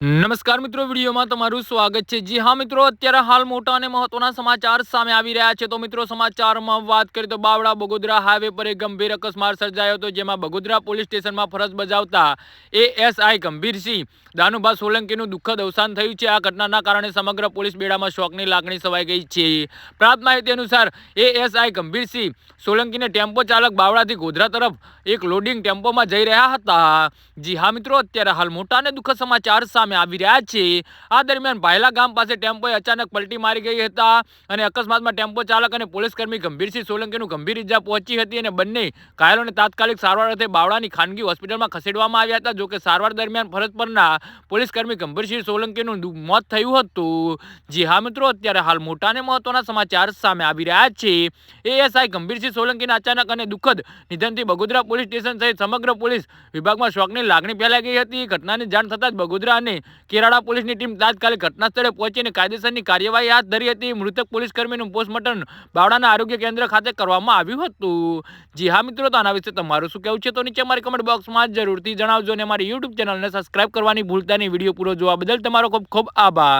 Mm. નમસ્કાર મિત્રો, વિડીયોમાં તમારું સ્વાગત છે. જી હા મિત્રો, અત્યારે હાલ મોટા અને મહત્વના સમાચાર સામે આવી રહ્યા છે. તો મિત્રો, સમાચારમાં વાત કરીએ તો બાવડા બગોદરા હાઈવે પર એક ગંભીર અકસ્માત સર્જાયો હતો, જેમાં બગોદરા પોલીસ સ્ટેશનમાં ફરજ બજાવતા એએસઆઈ ગંભીરસિંહ દાનુભા સોલંકીનું દુઃખદ અવસાન થયું છે. આ ઘટનાના કારણે સમગ્ર પોલીસ બેડામાં શોકની લાગણી સવાઈ ગઈ છે. પ્રાપ્ત માહિતી અનુસાર, એએસઆઈ ગંભીરસિંહ સોલંકીને ટેમ્પો ચાલક બાવડાથી ગોધરા તરફ એક લોડિંગ ટેમ્પોમાં જઈ રહ્યા હતા. જી હા મિત્રો, અત્યારે હાલ મોટા અને દુઃખદ સમાચાર સામે સામે આવી રહ્યા છે. આ દરમિયાન ભાયલા ગામ પાસે ટેમ્પોએ અચાનક પલટી મારી ગઈ હતા અને અકસ્માતમાં ટેમ્પો ચાલક અને પોલીસ કર્મી ગંભીરસિંહ સોલંકીનું ગંભીર ઇજા પહોંચી હતી અને બંને ઘાયલોને તાત્કાલિક સારવાર અર્થે બાવળાની ખાનગી હોસ્પિટલમાં ખસેડવામાં આવ્યા હતા, જોકે સારવાર દરમિયાન ફરજ પરના પોલીસ કર્મી ગંભીરસિંહ સોલંકીનું મોત થયું હતું. જી હા મિત્રો, અત્યારે હાલ મોટા અને મહત્વના સમાચાર સામે આવી રહ્યા છે. એએસઆઈ ગંભીરસિંહ સોલંકીના અચાનક અને દુઃખદ નિધનથી બગોદરા પોલીસ સ્ટેશન સહિત સમગ્ર પોલીસ વિભાગમાં શોકની લાગણી ફેલાઈ ગઈ હતી. ઘટનાની જાણ થતાં જ બગોદરા અને કેરાડા પોલીસની ટીમ તાત્કાલિક ઘટના સ્થળે પહોંચીને કાયદેસરની કાર્યવાહી હાથ ધરી હતી. મૃતક પોલીસ કર્મીનું પોસ્ટમોર્ટમ બાવડાના આરોગ્ય કેન્દ્ર ખાતે કરવામાં આવ્યું હતું. જી હા મિત્રો, તો આના વિશે તમારું શું કહેવું છે? તો નીચે અમારી કમેન્ટ બોક્સમાં જરૂરથી જણાવજો અને અમારી યુટ્યુબ ચેનલને સબસ્ક્રાઇબ કરવાની ભૂલતા નહીં. વીડિયો પૂરો જોવા બદલ તમારો ખૂબ ખૂબ આભાર.